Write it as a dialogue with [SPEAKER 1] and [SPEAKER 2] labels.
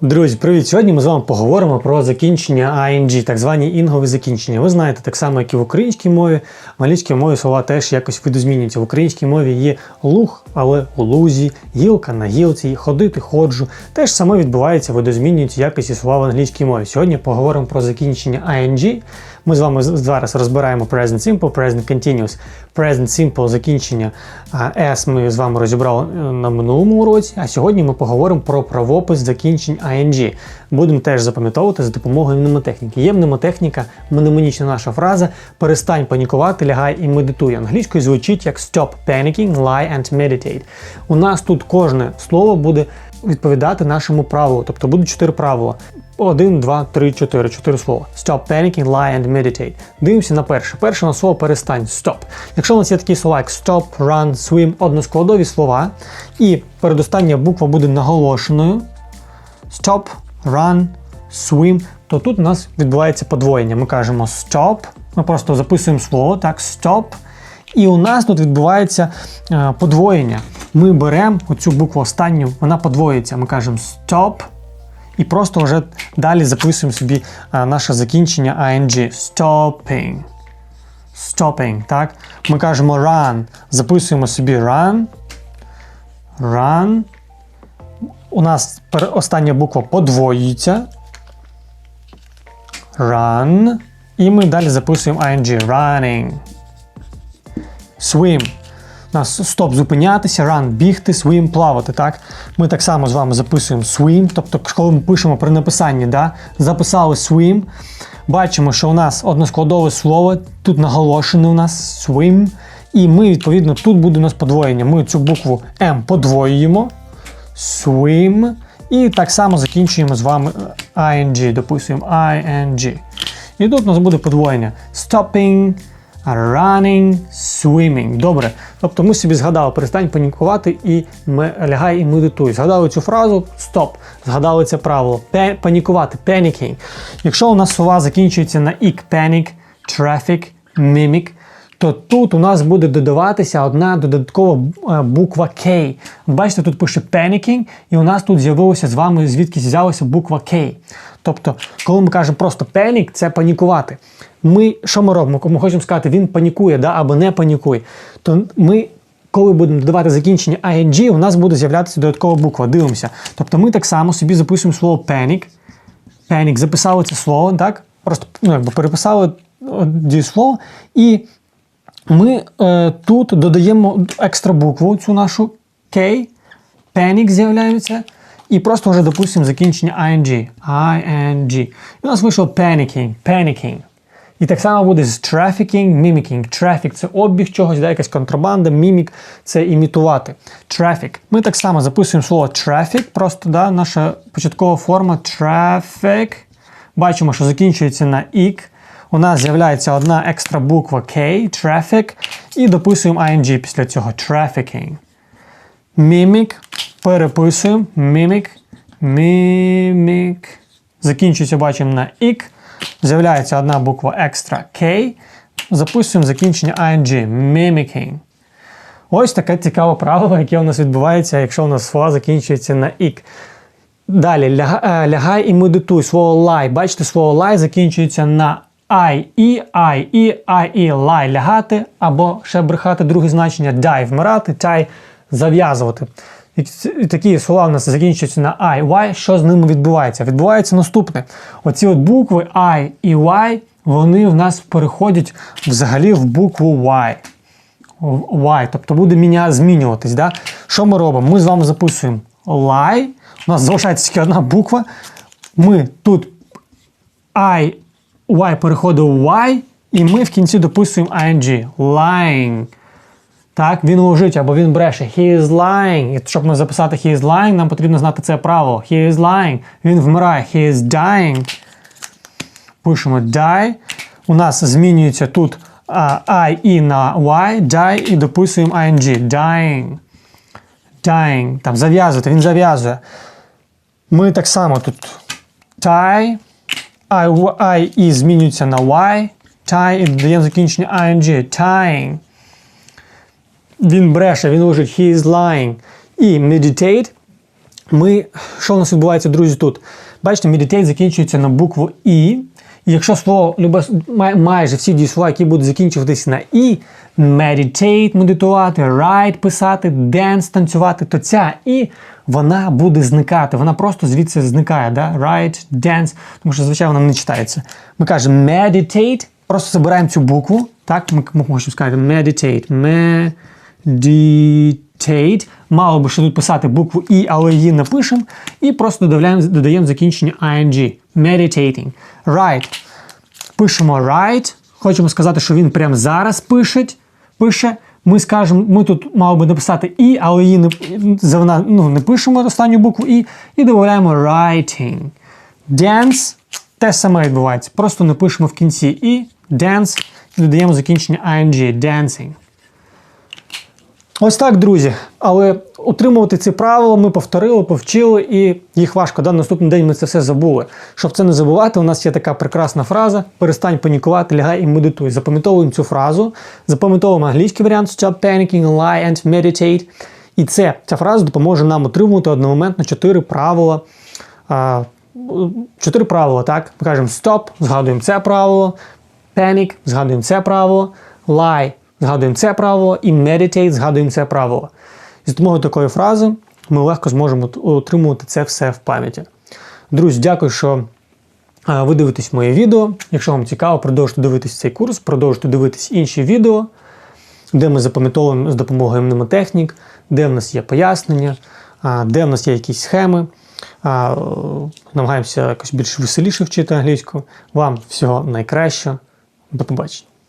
[SPEAKER 1] Друзі, привіт! Сьогодні ми з вами поговоримо про закінчення ING, так звані інгові закінчення. Ви знаєте, так само, як і в українській мові, в англійській мові слова теж якось видозмінюються. В українській мові є луг, але у лузі, гілка на гілці, ходити, ходжу. Те ж саме відбувається, видозмінюються якось і слова в англійській мові. Сьогодні поговоримо про закінчення ING. Ми з вами зараз розбираємо Present Simple, Present Continuous. Present Simple закінчення S ми з вами розібрали е, на минулому уроці, а сьогодні ми поговоримо про правопис закінчень ING. Будемо теж запам'ятовувати за допомогою мнемотехніки. Є мнемотехніка, мнемонічна наша фраза перестань панікувати, лягай і медитуй. Англійською звучить як stop panicking, lie and meditate. У нас тут кожне слово буде відповідати нашому правилу, тобто будуть чотири правила. Один, два, три, чотири. Чотири слова. Stop panicking, lie and meditate. Дивимося на перше. Перше на слово перестань. Stop. Якщо у нас є такі слова, як stop, run, swim, односкладові слова, і передостання буква буде наголошеною. Stop, run, swim, то тут у нас відбувається подвоєння. Ми кажемо stop, ми просто записуємо слово, так, stop. І у нас тут відбувається е, подвоєння. Ми беремо оцю букву останню, вона подвоюється. Ми кажемо stop. І просто вже далі записуємо собі а, наше закінчення ING. Stopping. Stopping, так? Ми кажемо run. Записуємо собі run. Run. У нас остання буква подвоюється. Run. І ми далі записуємо ING. Running. Swim. Нас стоп зупинятися, run бігти, swim плавати. Так? Ми так само з вами записуємо swim, тобто, коли ми пишемо при написанні, да? записали swim, бачимо, що у нас односкладове слово, тут наголошене у нас swim. І ми, відповідно, тут буде у нас подвоєння. Ми цю букву M подвоюємо. Swim. І так само закінчуємо з вами е, ing, дописуємо ing. І тут у нас буде подвоєння. Stopping, running, swimming. Добре. Тобто ми собі згадали, перестань панікувати і лягай і медитуй. Згадали цю фразу стоп. Згадали це правило. Панікувати, panicking. Якщо у нас слова закінчуються на ік, panic, traffic, mimic, то тут у нас буде додаватися одна додаткова е, буква K. Бачите, тут пише panicking, і у нас тут з'явилося з вами, звідки взялася буква K. Тобто, коли ми кажемо просто panic, це панікувати. Ми що ми робимо? Ми хочемо сказати, він панікує да, або не панікує. То ми, коли будемо додавати закінчення ing, у нас буде з'являтися додаткова буква. Дивимося. Тобто ми так само собі записуємо слово panic. Panic, записали це слово, так? Просто ну, якби переписали от, дієслово, і ми е, тут додаємо екстра букву, цю нашу K, panic з'являється, і просто вже допустимо закінчення ing. ing. І у нас вийшло panicking, panicking. І так само буде з trafficking, mimicking. Traffic – це обіг чогось, да, якась контрабанда, mimic – це імітувати. Traffic. Ми так само записуємо слово traffic, просто да, наша початкова форма traffic. Бачимо, що закінчується на ік. У нас з'являється одна екстра буква K, traffic, і дописуємо ing після цього trafficking. Mimic. Переписуємо. Mimic. Mimic. Закінчується, бачимо на ік. З'являється одна буква екстра K. Записуємо закінчення ing. Mimicking. Ось таке цікаве правило, яке у нас відбувається, якщо у нас слова закінчується на ік. Далі е, лягай і медитуй. Слово lie. Бачите, слово lie закінчується на I, і, I, і, I, і, lie, лягати, або ще брехати друге значення die, вмирати, tie, зав'язувати. Такі слова у нас закінчуються на I, Y. Що з ними відбувається? Відбувається наступне. Оці от букви I і Y, вони в нас переходять взагалі в букву Y. Y, тобто буде міня змінюватись. Да? Що ми робимо? Ми з вами записуємо lie. У нас залишається тільки одна буква. Ми тут I, Y переходить в Y, і ми в кінці дописуємо ing. Lying. Так, він лежить або він бреше. He is lying. І щоб ми записати he is lying, нам потрібно знати це правило. He is lying. Він вмирає. He is dying. Пишемо die. У нас змінюється тут I і на Y, die, і дописуємо ing. Dying. Dying. Там зав'язувати, він зав'язує. Ми так само тут tie, I, I і змінюється на Y, tie, і додаємо закінчення ing. Tying. Він бреше, він лежить, he is lying. І meditate ми, що у нас відбувається, друзі, тут? Бачите, meditate закінчується на букву І. І якщо слово любе, май- майже всі дієслова, які будуть закінчуватися на І, meditate, медитувати, write, писати, dance, танцювати, то ця І, вона буде зникати. Вона просто звідси зникає. Да? Write, dance, тому що, звичайно, вона не читається. Ми кажемо meditate, просто забираємо цю букву. Так, ми, можемо сказати meditate. Meditate. Мало би ще тут писати букву І, але її напишемо. І просто додаємо, додаємо закінчення ing. Meditating. Right. Пишемо right. Хочемо сказати, що він прямо зараз пише. Пише. Ми скажемо, ми тут мали би написати І, але її не, вона, ну, не пишемо останню букву І і додаємо writing. Dance те саме відбувається. Просто не пишемо в кінці І, dance і додаємо закінчення ing. Dancing. Ось так, друзі. Але утримувати ці правила ми повторили, повчили, і їх важко. Да? Наступний день ми це все забули. Щоб це не забувати, у нас є така прекрасна фраза: перестань панікувати, лягай і медитуй. Запам'ятовуємо цю фразу, запам'ятовуємо англійський варіант Stop panicking, lie and meditate. І це, ця фраза допоможе нам отримувати одномоментно чотири правила. Чотири правила, так? Ми кажемо stop, згадуємо це правило, panic, згадуємо це правило, lie, згадуємо це правило, і meditate, згадуємо це правило. З допомогою такої фрази ми легко зможемо отримувати це все в пам'яті. Друзі, дякую, що ви дивитесь моє відео. Якщо вам цікаво, продовжуйте дивитись цей курс, продовжуйте дивитись інші відео, де ми запам'ятовуємо з допомогою мнемотехнік, де в нас є пояснення, де в нас є якісь схеми. Е, Намагаємося якось більш веселіше вчити англійську. Вам всього найкращого. До побачення.